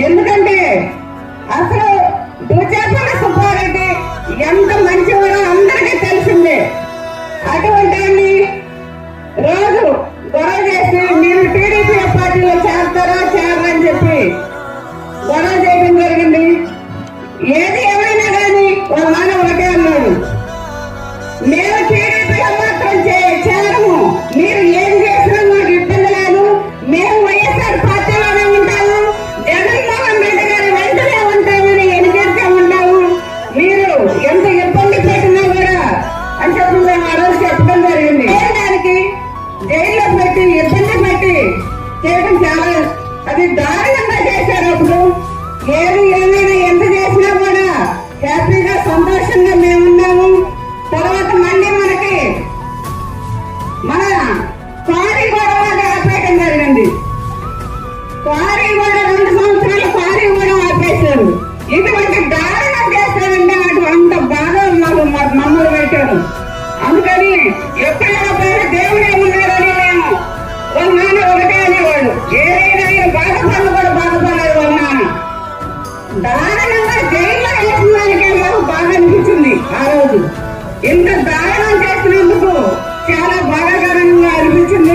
ఎందుకంటే అసలు దుచాపన సుబ్బారెడ్డి ఎంత మంచి చేయడం చాలా అది దారుణంగా చేశారు అప్పుడు. ఏది ఏమైనా ఎంత చేసినా కూడా హ్యాపీగా సంతోషంగా మేమున్నాము తర్వాత మళ్ళీ మనకి మన క్వారీ కూడా ఆపేయడం జరిగింది. క్వారీ కూడా రెండు సంవత్సరాలు క్వారీ కూడా ఆపేశారు. ఇటువంటి దారుణం చేస్తారంటే అటు అంత బాగా మాకు మమ్మల్ని పెట్టారు. అందుకని ఎప్పుడైనా పేరు దేవుడే ఉన్నారు దారుణంగా జైల్లో వేసిన దానికే మాకు బాగా అనిపించింది ఆ రోజు. ఇంత దారుణం చేసినందుకు చాలా బాధాకరంగా అనిపించింది.